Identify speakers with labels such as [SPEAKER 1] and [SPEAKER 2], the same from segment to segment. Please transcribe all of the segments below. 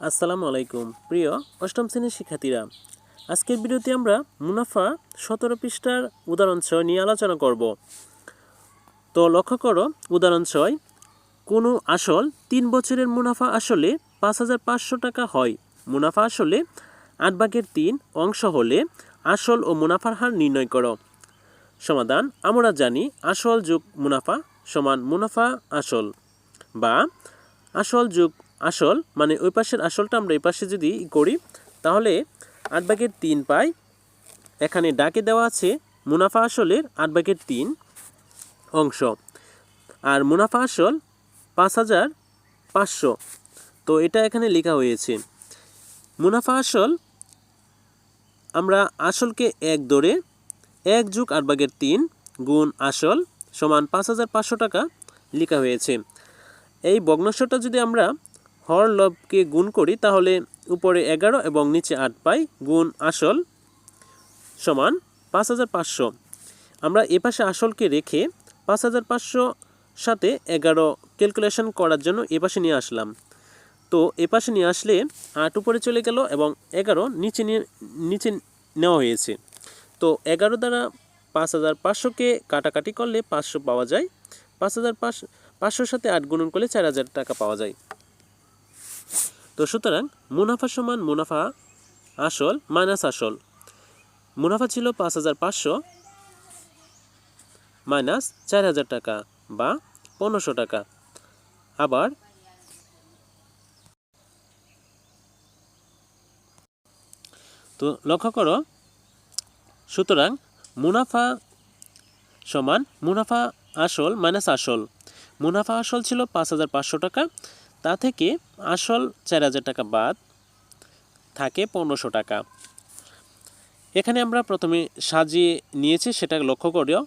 [SPEAKER 1] আসসালামু আলাইকুম। প্রিয় অষ্টম শ্রেণির শিক্ষার্থীরা, আজকের ভিডিওতে আমরা মুনাফা সতেরো পৃষ্ঠার উদাহরণ ছয় নিয়ে আলোচনা করব। তো লক্ষ্য করো, উদাহরণ ছয়, কোনো আসল তিন বছরের মুনাফা আসলে পাঁচ হাজার পাঁচশো টাকা হয়। মুনাফা আসলে আট ভাগের তিন অংশ হলে আসল ও মুনাফার হার নির্ণয় করো। সমাধান, আমরা জানি আসল যোগ মুনাফা সমান মুনাফা আসল বা আসল যোগ আসল মানে ওই পাশের আসলটা আমরা এই পাশে যদি করি, তাহলে আট ভাগের তিন পাই। এখানে ডাকে দেওয়া আছে মুনাফা আসলের আট ভাগের তিন অংশ। আর মুনাফা আসল পাঁচ হাজার পাঁচশো। তো এটা এখানে লেখা হয়েছে। মুনাফা আসল আমরা আসলকে এক ধরে এক যুগ আট ভাগের তিন গুণ আসল সমান পাঁচ হাজার পাঁচশো টাকা লেখা হয়েছে। এই ভগ্নাংশটা যদি আমরা হর লবকে গুণ করি, তাহলে উপরে এগারো এবং নিচে আট পাই গুণ আসল সমান পাঁচ হাজার পাঁচশো। আমরা এপাশে আসলকে রেখে পাঁচ হাজার পাঁচশো সাথে এগারো ক্যালকুলেশন করার জন্য এপাশে নিয়ে আসলাম। তো এপাশে নিয়ে আসলে আট উপরে চলে গেল এবং এগারো নিচে নিয়ে, নিচে নেওয়া হয়েছে। তো এগারো দ্বারা পাঁচ হাজার পাঁচশোকে কাটাকাটি করলে পাঁচশো পাওয়া যায়। পাঁচ হাজার পাঁচশো সাথে আট গুণন করলে চার হাজার টাকা পাওয়া যায়। তো সুতরাং মুনাফা সমান মুনাফা আসল মাইনাস আসল। মুনাফা ছিল পাঁচ হাজার পাঁচশো মাইনাস চার হাজার টাকা বা পনেরোশো টাকা। আবার তো লক্ষ্য করো, সুতরাং মুনাফা সমান মুনাফা আসল মাইনাস আসল। মুনাফা আসল ছিল পাঁচ হাজার পাঁচশো টাকা তা থেকে আসল চার হাজার টাকা বাদ থাকে পনেরোশো টাকা। এখানে আমরা প্রথমে সাজিয়ে নিয়েছি, সেটা লক্ষ্য করিও।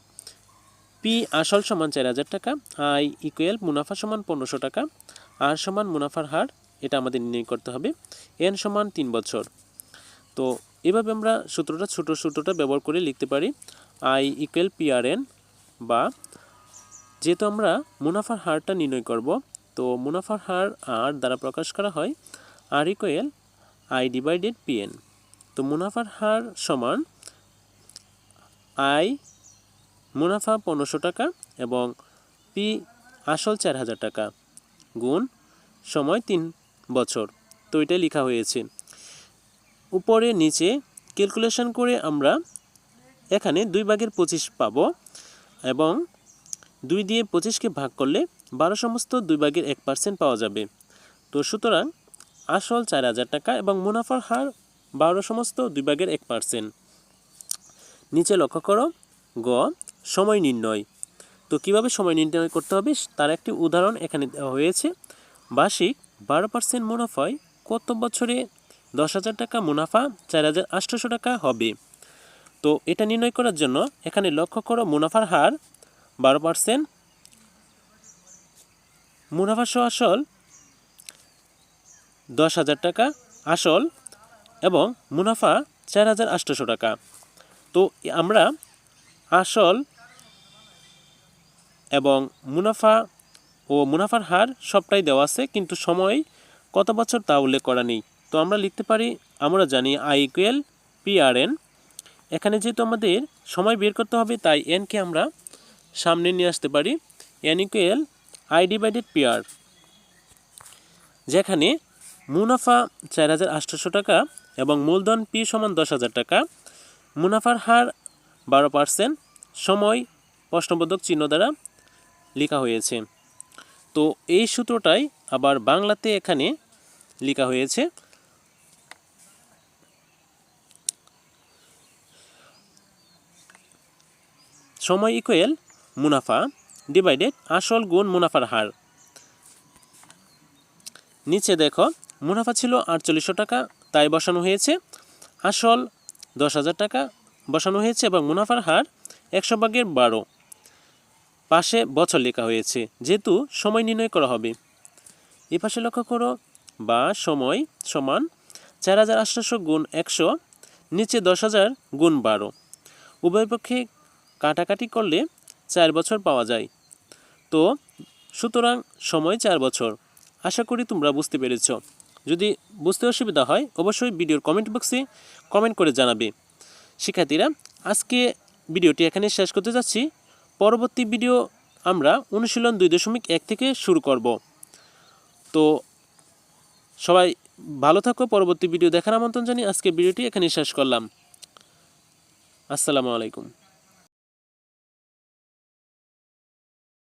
[SPEAKER 1] পি আসল সমান চার হাজার টাকা আই ইকুয়াল মুনাফা সমান পনেরোশো টাকা আর সমান মুনাফার হার, এটা আমাদের নির্ণয় করতে হবে। এন সমান তিন বছর। তো এভাবে আমরা সূত্রটা, ছোটো সূত্রটা ব্যবহার করে লিখতে পারি। I equal P R N বা যেহেতু আমরা মুনাফার হারটা নির্ণয় করব তো মুনাফার হার আর দ্বারা প্রকাশ করা হয় R equal I divided P N তো মুনাফার হার সমান আই মুনাফা পনেরোশো টাকা এবং পি আসল চার হাজার টাকা গুণ সময় তিন বছর। তো এটাই লেখা হয়েছে। উপরে নিচে ক্যালকুলেশন করে আমরা এখানে দুই ভাগের পঁচিশ পাবো এবং দুই দিয়ে পঁচিশকে ভাগ করলে বারো সমস্ত দুই ভাগের এক পার্সেন্ট পাওয়া যাবে। তো সুতরাং আসল চার হাজার টাকা এবং মুনাফার হার বারো সমস্ত দুই ভাগের এক পার্সেন্ট নিচে লক্ষ্য করো, গ, সময় নির্ণয়। তো কীভাবে সময় নির্ণয় করতে হবে তার একটি উদাহরণ এখানে দেওয়া হয়েছে। বার্ষিক বারো পার্সেন্ট মুনাফায় কত বছরে দশ হাজার টাকা মুনাফা চার হাজার আটশোশো টাকা হবে? তো এটা নির্ণয় করার জন্য এখানে লক্ষ্য করো, মুনাফার হার বারো পার্সেন্ট মুনাফা সহ আসল দশ হাজার টাকা আসল এবং মুনাফা চার হাজার আটশোশো টাকা। তো আমরা আসল এবং মুনাফা ও মুনাফার হার সবটাই দেওয়া আছে, কিন্তু সময় কত বছর তা উল্লেখ করা নেই। তো আমরা লিখতে পারি, আমরা জানি I equal P R N এখানে যেহেতু আমাদের সময় বের করতে হবে, তাই এনকে আমরা সামনে নিয়ে আসতে পারি। N equal I divided P R যেখানে মুনাফা চার হাজার আটশোশো টাকা এবং মূলধন পি সমান দশ হাজার টাকা। মুনাফার হার বারো পার্সেন্ট। সময় প্রশ্নবোধক চিহ্ন দ্বারা লেখা হয়েছে। তো এই সূত্রটাই আবার বাংলাতে এখানে লেখা হয়েছে। সময় ইকুয়াল মুনাফা। ডিভাইডেড আসল গুণ মুনাফার হার। নিচে দেখো, মুনাফা ছিল আটচল্লিশশো টাকা, তাই বসানো হয়েছে। আসল দশ হাজার টাকা বসানো হয়েছে এবং মুনাফার হার একশো ভাগের বারো। পাশে বছর লেখা হয়েছে, যেহেতু সময় নির্ণয় করা হবে। এ পাশে লক্ষ্য করো, বা সময় সমান চার হাজার আটশোশো গুণ একশো, নিচে দশ হাজার গুণ বারো। উভয় পক্ষে কাটাকাটি করলে চার বছর পাওয়া যায়। তো, সুতরাং সময় চার বছর। আশা করি তোমরা বুঝতে পেরেছ। যদি বুঝতে অসুবিধা হয়, অবশ্যই ভিডিওর কমেন্ট বক্সে কমেন্ট করে জানাবে। শিক্ষার্থীরা, আজকে ভিডিওটি এখানে শেষ করতে যাচ্ছি। পরবর্তী ভিডিও আমরা অনুশীলন দুই দশমিক এক থেকে শুরু করব। তো, সবাই ভালো থাকো। পরবর্তী ভিডিও দেখার আমন্ত্রণ জানিয়ে আজকে ভিডিওটি এখানে শেষ করলাম। আসসালামু আলাইকুম।